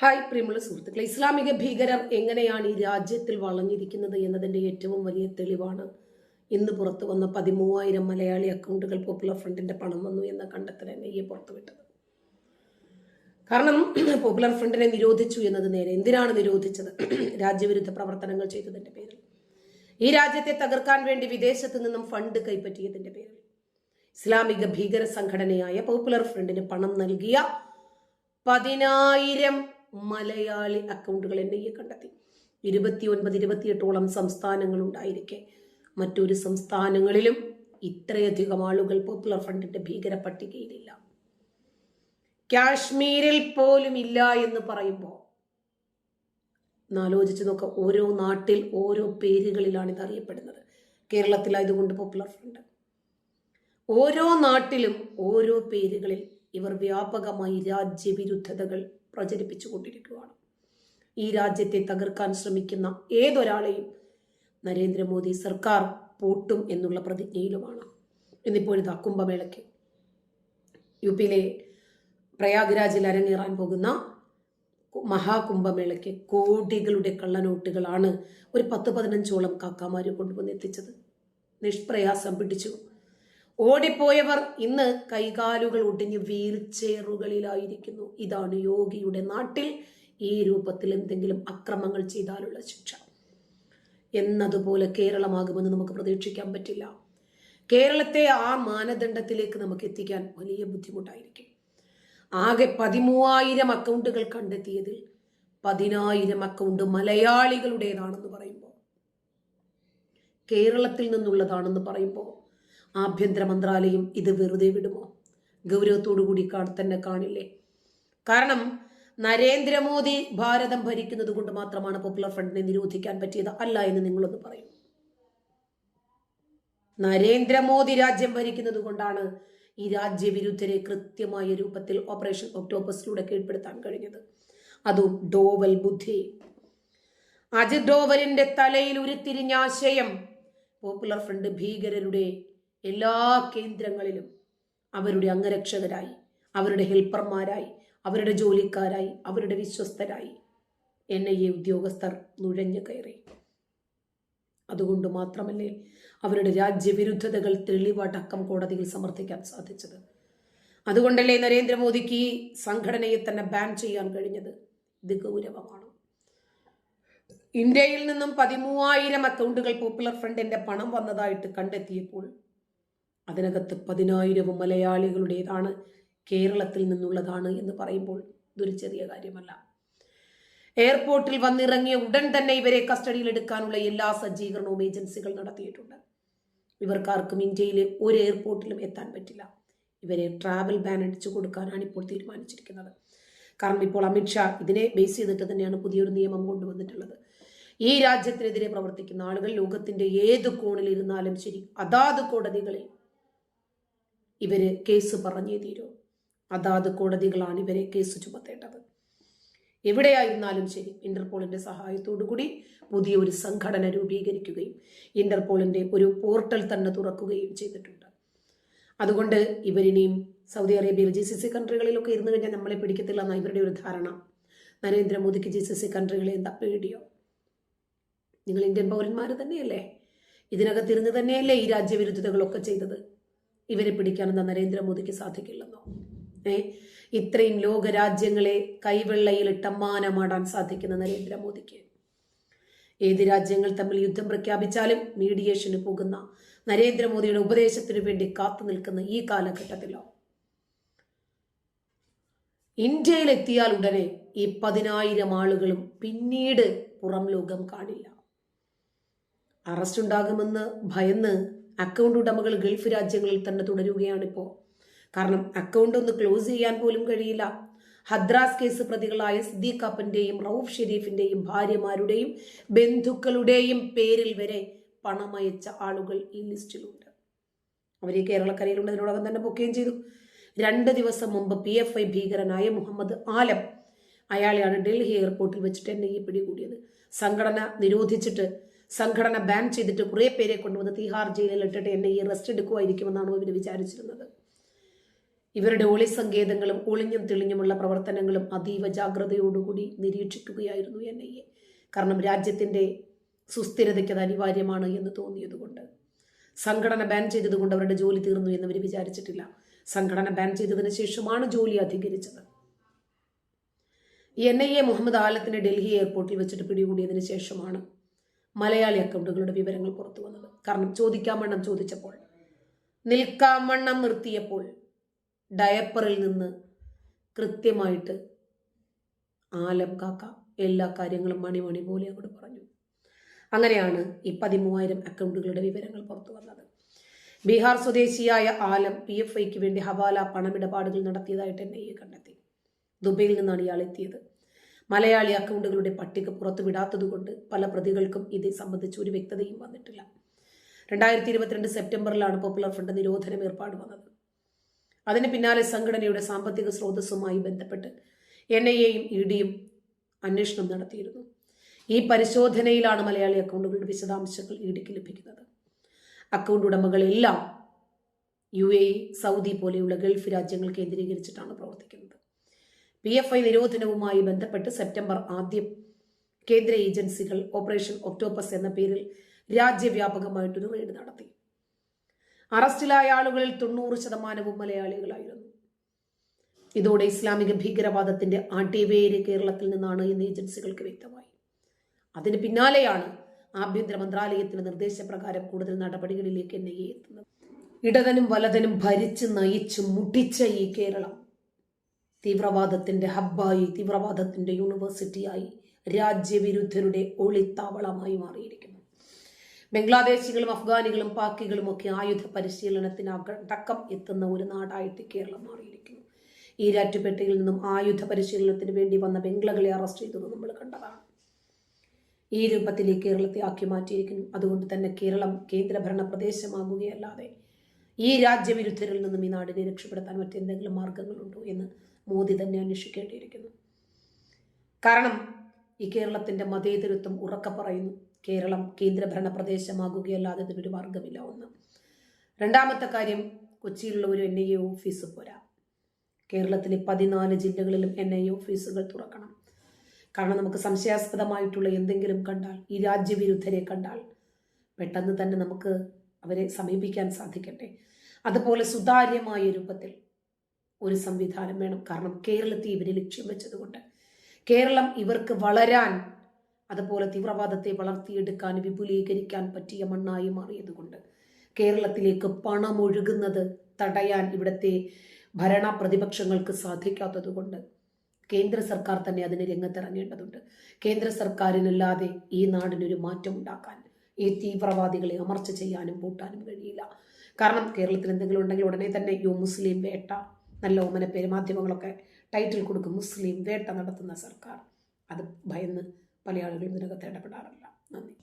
Hi പ്രിയമുള്ള സുഹൃത്തുക്കളെ ഇസ്ലാമിക ഭീകരർ എങ്ങനെയാണ് ഈ രാജ്യത്തിൽ വളഞ്ഞിരിക്കുന്നത് എന്നതിന്റെ ഏറ്റവും വലിയ തെളിവാണ്. ഇന്ന് പുറത്തു വന്ന പതിമൂവായിരം മലയാളി അക്കൗണ്ടുകൾ പോപ്പുലർ ഫ്രണ്ടിന്റെ പണം വന്നു എന്ന കണ്ടെത്തൽ ഈ ഐ വിട്ടത് പുറത്തുവിട്ടത്. കാരണം പോപ്പുലർ ഫ്രണ്ടിനെ നിരോധിച്ചു എന്നത് നേരെ എന്തിനാണ് നിരോധിച്ചത്? രാജ്യവിരുദ്ധ പ്രവർത്തനങ്ങൾ ചെയ്തതിന്റെ പേരിൽ. ഈ രാജ്യത്തെ തകർക്കാൻ വേണ്ടി വിദേശത്ത് നിന്നും ഫണ്ട് കൈപ്പറ്റിയതിന്റെ പേരിൽ. ഇസ്ലാമിക ഭീകര സംഘടനയായ പോപ്പുലർ ഫ്രണ്ടിന് പണം നൽകിയ പതിനായിരം മലയാളി അക്കൗണ്ടുകൾ എൻ ഐ എ കണ്ടെത്തി. ഇരുപത്തിയൊൻപത് ഇരുപത്തിയെട്ടോളം സംസ്ഥാനങ്ങൾ ഉണ്ടായിരിക്കെ മറ്റൊരു സംസ്ഥാനങ്ങളിലും ഇത്രയധികം ആളുകൾ പോപ്പുലർ ഫ്രണ്ടിന്റെ ഭീകര പട്ടികയിലില്ല കാശ്മീരിൽ പോലും ഇല്ല എന്ന് പറയുമ്പോൾ എന്നാലോചിച്ച് നോക്ക ഓരോ നാട്ടിൽ ഓരോ പേരുകളിലാണ് ഇത് അറിയപ്പെടുന്നത്. കേരളത്തിലായതുകൊണ്ട് പോപ്പുലർ ഫ്രണ്ട്. ഓരോ നാട്ടിലും ഓരോ പേരുകളിൽ ഇവർ വ്യാപകമായി രാജ്യവിരുദ്ധതകൾ പ്രചരിപ്പിച്ചുകൊണ്ടിരിക്കുകയാണ് ഈ രാജ്യത്തെ തകർക്കാൻ ശ്രമിക്കുന്ന ഏതൊരാളെയും നരേന്ദ്രമോദി സർക്കാർ പൂട്ടും എന്നുള്ള പ്രതിജ്ഞയിലുമാണ്. ഇന്നിപ്പോൾ ഇതാ കുംഭമേളയ്ക്ക്. യു പിയിലെ പ്രയാഗ്രാജിൽ അരങ്ങേറാൻ പോകുന്ന മഹാകുംഭമേളയ്ക്ക് കോടികളുടെ കള്ളനോട്ടുകളാണ് ഒരു പത്ത് പതിനഞ്ചോളം കാക്കാമാർ കൊണ്ടുവന്ന് എത്തിച്ചത്. നിഷ്പ്രയാസം പിടിച്ചു. ഓടിപ്പോയവർ ഇന്ന് കൈകാലുകൾ ഒടിഞ്ഞ് വീൽ ചെയറുകളിലായിരിക്കുന്നു ഇതാണ് യോഗിയുടെ നാട്ടിൽ ഈ രൂപത്തിൽ എന്തെങ്കിലും അക്രമങ്ങൾ ചെയ്താലുള്ള ശിക്ഷ. എന്നതുപോലെ കേരളമാകുമെന്ന് നമുക്ക് പ്രതീക്ഷിക്കാൻ പറ്റില്ല. കേരളത്തെ ആ മാനദണ്ഡത്തിലേക്ക് നമുക്ക് എത്തിക്കാൻ വലിയ ബുദ്ധിമുട്ടായിരിക്കും. ആകെ പതിമൂവായിരം അക്കൗണ്ടുകൾ കണ്ടെത്തിയതിൽ പതിനായിരം അക്കൗണ്ട് മലയാളികളുടേതാണെന്ന് പറയുമ്പോൾ കേരളത്തിൽ നിന്നുള്ളതാണെന്ന് പറയുമ്പോൾ ആഭ്യന്തര മന്ത്രാലയം ഇത് വെറുതെ വിടുമോ? ഗൗരവത്തോടു കൂടി തന്നെ കാണില്ലേ? കാരണം നരേന്ദ്രമോദി ഭാരതം ഭരിക്കുന്നത് കൊണ്ട് മാത്രമാണ് പോപ്പുലർ ഫ്രണ്ടിനെ നിരോധിക്കാൻ പറ്റിയത്. അല്ല എന്ന് നിങ്ങളൊന്ന് പറയും. നരേന്ദ്രമോദി രാജ്യം ഭരിക്കുന്നത് കൊണ്ടാണ് ഈ രാജ്യവിരുദ്ധരെ കൃത്യമായ രൂപത്തിൽ ഓപ്പറേഷൻ ഒക്ടോബസിലൂടെ കീഴ്പ്പെടുത്താൻ കഴിഞ്ഞത്. അതും ഡോവൽ ബുദ്ധി. അജിത് ഡോവലിന്റെ തലയിൽ ഉരുത്തിരിഞ്ഞ ആശയം പോപ്പുലർ ഫ്രണ്ട് ഭീകരരുടെ എല്ലാ കേന്ദ്രങ്ങളിലും അവരുടെ അംഗരക്ഷകരായി അവരുടെ ഹെൽപ്പർമാരായി അവരുടെ ജോലിക്കാരായി അവരുടെ വിശ്വസ്തരായി എൻ ഐ എ ഉദ്യോഗസ്ഥർ നുഴഞ്ഞു കയറി. അതുകൊണ്ട് മാത്രമല്ലേ അവരുടെ രാജ്യവിരുദ്ധതകൾ തെളിവടക്കം കോടതിയിൽ സമർത്ഥിക്കാൻ സാധിച്ചത്. അതുകൊണ്ടല്ലേ നരേന്ദ്രമോദിക്ക് ഈ സംഘടനയെ തന്നെ ബാൻ ചെയ്യാൻ കഴിഞ്ഞത്? ഇത് ഗൗരവമാണ്. ഇന്ത്യയിൽ നിന്നും പതിമൂവായിരം അക്കൗണ്ടുകൾ പോപ്പുലർ ഫ്രണ്ടിന്റെ പണം വന്നതായിട്ട് കണ്ടെത്തിയപ്പോൾ അതിനകത്ത് പതിനായിരവും മലയാളികളുടേതാണ് കേരളത്തിൽ നിന്നുള്ളതാണ് എന്ന് പറയുമ്പോൾ ഇതൊരു ചെറിയ കാര്യമല്ല. എയർപോർട്ടിൽ വന്നിറങ്ങിയ ഉടൻ തന്നെ ഇവരെ കസ്റ്റഡിയിൽ എടുക്കാനുള്ള എല്ലാ സജ്ജീകരണവും ഏജൻസികൾ നടത്തിയിട്ടുണ്ട്. ഇവർക്കാർക്കും ഇന്ത്യയിലെ ഒരു എയർപോർട്ടിലും എത്താൻ പറ്റില്ല. ഇവരെ ട്രാവൽ ബാൻ അടിച്ചു കൊടുക്കാനാണ് ഇപ്പോൾ തീരുമാനിച്ചിരിക്കുന്നത്. കാരണം ഇപ്പോൾ അമിത്ഷാ ഇതിനെ ബേസ് ചെയ്തിട്ട് തന്നെയാണ് പുതിയൊരു നിയമം കൊണ്ടുവന്നിട്ടുള്ളത്. ഈ രാജ്യത്തിനെതിരെ പ്രവർത്തിക്കുന്ന ആളുകൾ ലോകത്തിന്റെ ഏത് കോണിലിരുന്നാലും ശരി അതാത് കോടതികളിൽ ഇവർ കേസ് പറഞ്ഞേ തീരൂ. അതാത് കോടതികളാണ് ഇവരെ കേസ് ചുമത്തേണ്ടത്. എവിടെയായിരുന്നാലും ശരി ഇന്റർപോളിന്റെ സഹായത്തോടു കൂടി പുതിയ ഒരു സംഘടന രൂപീകരിക്കുകയും ഇന്റർപോളിന്റെ ഒരു പോർട്ടൽ തന്നെ തുറക്കുകയും ചെയ്തിട്ടുണ്ട്. അതുകൊണ്ട് ഇവരിനെയും സൗദി അറേബ്യയിൽ ജി സി സി കൺട്രികളിലൊക്കെ ഇരുന്ന് കഴിഞ്ഞാൽ നമ്മളെ പിടിക്കത്തില്ല എന്ന ഇവരുടെ ഒരു ധാരണ. നരേന്ദ്രമോദിക്ക് ജി സി സി കൺട്രികളെ എന്താ പേടിയോ? നിങ്ങൾ ഇന്ത്യൻ പൗരന്മാർ തന്നെയല്ലേ? ഇതിനകത്തിരുന്ന് തന്നെയല്ലേ ഈ രാജ്യവിരുദ്ധതകളൊക്കെ ചെയ്തത്? ഇവരെ പിടിക്കാനെന്ന നരേന്ദ്രമോദിക്ക് സാധിക്കില്ലെന്നോ? ഏ? ഇത്രയും ലോകരാജ്യങ്ങളെ കൈവെള്ളയിൽ ടമ്മാനമാടാൻ സാധിക്കുന്ന നരേന്ദ്രമോദിക്ക്. ഏത് രാജ്യങ്ങൾ തമ്മിൽ യുദ്ധം പ്രഖ്യാപിച്ചാലും മീഡിയേഷന് പോകുന്ന നരേന്ദ്രമോദിയുടെ ഉപദേശത്തിനു വേണ്ടി കാത്തു നിൽക്കുന്ന ഈ കാലഘട്ടത്തിലോ? ഇന്ത്യയിലെത്തിയാൽ ഉടനെ ഈ പതിനായിരം ആളുകളും പിന്നീട് പുറം ലോകം കാണില്ല. അറസ്റ്റ് ഉണ്ടാകുമെന്ന് ഭയന്ന് അക്കൗണ്ട് ഉടമകൾ ഗൾഫ് രാജ്യങ്ങളിൽ തന്നെ തുടരുകയാണിപ്പോൾ കാരണം അക്കൗണ്ട് ഒന്ന് ക്ലോസ് ചെയ്യാൻ പോലും കഴിയില്ല. ഹദ്രാസ് കേസ് പ്രതികളായ സിദ്ദീഖ് അപ്പന്റെയും റൌഫ് ഷെരീഫിന്റെയും ഭാര്യമാരുടെയും ബന്ധുക്കളുടെയും പേരിൽ വരെ പണമയച്ച ആളുകൾ ഈ ലിസ്റ്റിലുണ്ട്. അവരെ കേരളക്കരയിലുണ്ട് അതിനോടകം തന്നെ പൊക്കുകയും ചെയ്തു. രണ്ട് ദിവസം മുമ്പ് പി എഫ് ഐ ഭീകരനായ മുഹമ്മദ് ആലം അയാളെയാണ് ഡൽഹി എയർപോർട്ടിൽ വെച്ചിട്ട് എന്നെ ഈ പിടികൂടിയത്. സംഘടന നിരോധിച്ചിട്ട് സംഘടന ബാൻ ചെയ്തിട്ട് കുറേ പേരെ കൊണ്ടുവന്ന് തിഹാർ ജയിലിൽ ഇട്ടിട്ട് എന്നെ ഈ റെസ്റ്റ് എടുക്കുമായിരിക്കുമെന്നാണ് ഇവർ വിചാരിച്ചിരുന്നത്. ഇവരുടെ ഒളി സങ്കേതങ്ങളും ഒളിഞ്ഞും തെളിഞ്ഞുമുള്ള പ്രവർത്തനങ്ങളും അതീവ ജാഗ്രതയോടുകൂടി നിരീക്ഷിക്കുകയായിരുന്നു എൻ ഐ എ. കാരണം രാജ്യത്തിന്റെ സുസ്ഥിരതയ്ക്ക് അത് അനിവാര്യമാണ് എന്ന് തോന്നിയതുകൊണ്ട്. സംഘടന ബാൻ ചെയ്തതുകൊണ്ട് അവരുടെ ജോലി തീർന്നു എന്ന് അവർ വിചാരിച്ചിട്ടില്ല. സംഘടന ബാൻ ചെയ്തതിന് ശേഷമാണ് ജോലി അധികരിച്ചത്. എൻ ഐ എ മുഹമ്മദ് ആലത്തിനെ ഡൽഹി എയർപോർട്ടിൽ വെച്ചിട്ട് പിടികൂടിയതിന് ശേഷമാണ് മലയാളി അക്കൗണ്ടുകളുടെ വിവരങ്ങൾ പുറത്തു വന്നത്. കാരണം ചോദിക്കാൻ ചോദിക്കാമണ്ണം ചോദിച്ചപ്പോൾ നിൽക്കാമണ്ണം നിർത്തിയപ്പോൾ ഡയപ്പറിൽ നിന്ന് കൃത്യമായിട്ട് ആലം കാക്ക എല്ലാ കാര്യങ്ങളും മണിമണി പോലെ അങ്ങോട്ട് പറഞ്ഞു. അങ്ങനെയാണ് ഈ പതിമൂവായിരം അക്കൗണ്ടുകളുടെ വിവരങ്ങൾ പുറത്തു വന്നത്. ബീഹാർ സ്വദേശിയായ ആലം പി എഫ് ഐക്ക് വേണ്ടി ഹവാല പണമിടപാടുകൾ നടത്തിയതായിട്ട് എൻ കണ്ടെത്തി. ദുബൈയിൽ നിന്നാണ് ഇയാൾ എത്തിയത്. മലയാളി അക്കൗണ്ടുകളുടെ പട്ടിക പുറത്തു വിടാത്തതുകൊണ്ട് പല പ്രതികൾക്കും ഇത് സംബന്ധിച്ച് ഒരു വ്യക്തതയും വന്നിട്ടില്ല. രണ്ടായിരത്തി ഇരുപത്തിരണ്ട് സെപ്റ്റംബറിലാണ് പോപ്പുലർ ഫ്രണ്ട് നിരോധനം ഏർപ്പാട് വന്നത്. അതിന് പിന്നാലെ സംഘടനയുടെ സാമ്പത്തിക സ്രോതസ്സുമായി ബന്ധപ്പെട്ട് എൻ ഐ എയും ഇ ഡിയും അന്വേഷണം നടത്തിയിരുന്നു. ഈ പരിശോധനയിലാണ് മലയാളി അക്കൗണ്ടുകളുടെ വിശദാംശങ്ങൾ ഇ ഡിക്ക് ലഭിക്കുന്നത്. അക്കൗണ്ട് ഉടമകളെല്ലാം യു എ സൗദി പോലെയുള്ള ഗൾഫ് രാജ്യങ്ങൾ കേന്ദ്രീകരിച്ചിട്ടാണ് പ്രവർത്തിക്കുന്നത്. പി എഫ് ഐ നിരോധനവുമായി ബന്ധപ്പെട്ട് സെപ്റ്റംബർ ആദ്യം കേന്ദ്ര ഏജൻസികൾ ഓപ്പറേഷൻ ഒക്ടോപ്പസ് എന്ന പേരിൽ രാജ്യവ്യാപകമായിട്ടൊരു റെയ്ഡ് നടത്തി. അറസ്റ്റിലായ ആളുകളിൽ തൊണ്ണൂറ് ശതമാനവും മലയാളികളായിരുന്നു. ഇതോടെ ഇസ്ലാമിക ഭീകരവാദത്തിന്റെ ആട്ടിവേര് കേരളത്തിൽ നിന്നാണ് എന്ന് ഏജൻസികൾക്ക് വ്യക്തമായി. അതിന് പിന്നാലെയാണ് ആഭ്യന്തര മന്ത്രാലയത്തിന്റെ നിർദ്ദേശപ്രകാരം കൂടുതൽ നടപടികളിലേക്ക് എൻ ഐ എ എത്തുന്നത്. ഇടതനും വലതനും ഭരിച്ച് നയിച്ച് മുട്ടിച്ച ഈ കേരളം തീവ്രവാദത്തിന്റെ ഹബ്ബായി തീവ്രവാദത്തിന്റെ യൂണിവേഴ്സിറ്റിയായി രാജ്യവിരുദ്ധരുടെ ഒളിത്താവളമായി മാറിയിരിക്കുന്നു. ബംഗ്ലാദേശികളും അഫ്ഗാനികളും പാക്കികളും ഒക്കെ ആയുധ പരിശീലനത്തിന് അടക്കം എത്തുന്ന ഒരു നാടായിട്ട് കേരളം മാറിയിരിക്കുന്നു. ഈരാറ്റുപേട്ടയിൽ നിന്നും ആയുധ പരിശീലനത്തിന് വേണ്ടി വന്ന ബംഗ്ലകളെ അറസ്റ്റ് ചെയ്തത് നമ്മൾ കണ്ടതാണ്. ഈ രൂപത്തിലെ കേരളത്തെ ആക്കി മാറ്റിയിരിക്കുന്നു. അതുകൊണ്ട് തന്നെ കേരളം കേന്ദ്രഭരണ പ്രദേശമാകുകയല്ലാതെ ഈ രാജ്യവിരുദ്ധരിൽ നിന്നും ഈ നാടിനെ രക്ഷപ്പെടുത്താൻ മറ്റെന്തെങ്കിലും മാർഗങ്ങളുണ്ടോ എന്ന് മോദി തന്നെ അന്വേഷിക്കേണ്ടിയിരിക്കുന്നു. കാരണം ഈ കേരളത്തിന്റെ മതേതരത്വം ഉറക്ക പറയുന്നു. കേരളം കേന്ദ്രഭരണ പ്രദേശമാകുകയല്ലാതെ ഇതിനൊരു മാർഗമില്ല ഒന്ന്. രണ്ടാമത്തെ കാര്യം കൊച്ചിയിലുള്ള ഒരു എൻ ഐ എ ഓഫീസ് പോരാ. കേരളത്തിലെ പതിനാല് ജില്ലകളിലും എൻ ഐ എ ഓഫീസുകൾ തുറക്കണം. കാരണം നമുക്ക് സംശയാസ്പദമായിട്ടുള്ള എന്തെങ്കിലും കണ്ടാൽ ഈ രാജ്യവിരുദ്ധരെ കണ്ടാൽ പെട്ടെന്ന് തന്നെ നമുക്ക് അവരെ സമീപിക്കാൻ സാധിക്കട്ടെ. അതുപോലെ സുതാര്യമായ രൂപത്തിൽ ഒരു സംവിധാനം വേണം. കാരണം കേരളത്തെ ഇവർ ലക്ഷ്യം വെച്ചതുകൊണ്ട്. കേരളം ഇവർക്ക് വളരാൻ അതുപോലെ തീവ്രവാദത്തെ വളർത്തിയെടുക്കാൻ വിപുലീകരിക്കാൻ പറ്റിയ മണ്ണായി മാറിയതുകൊണ്ട് കേരളത്തിലേക്ക് പണമൊഴുകുന്നത് തടയാൻ ഇവിടുത്തെ ഭരണ പ്രതിപക്ഷങ്ങൾക്ക് സാധിക്കാത്തതുകൊണ്ട് കേന്ദ്ര സർക്കാർ തന്നെ അതിന് രംഗത്തിറങ്ങേണ്ടതുണ്ട്. കേന്ദ്ര സർക്കാരിനല്ലാതെ ഈ നാടിനൊരു മാറ്റം ഉണ്ടാക്കാൻ ഈ തീവ്രവാദികളെ അമർച്ച ചെയ്യാനും പൂട്ടാനും കഴിയില്ല. കാരണം കേരളത്തിൽ എന്തെങ്കിലും ഉണ്ടെങ്കിൽ ഉടനെ തന്നെ യോ മുസ്ലിം വേട്ട നല്ല ഓമന പേര് മാധ്യമങ്ങളൊക്കെ ടൈറ്റിൽ കൊടുക്കും. മുസ്ലിം വേട്ട നടത്തുന്ന സർക്കാർ. അത് ഭയന്ന് പല ആളുകളും ഇതിനകത്ത് ഇടപെടാറില്ല. നന്ദി.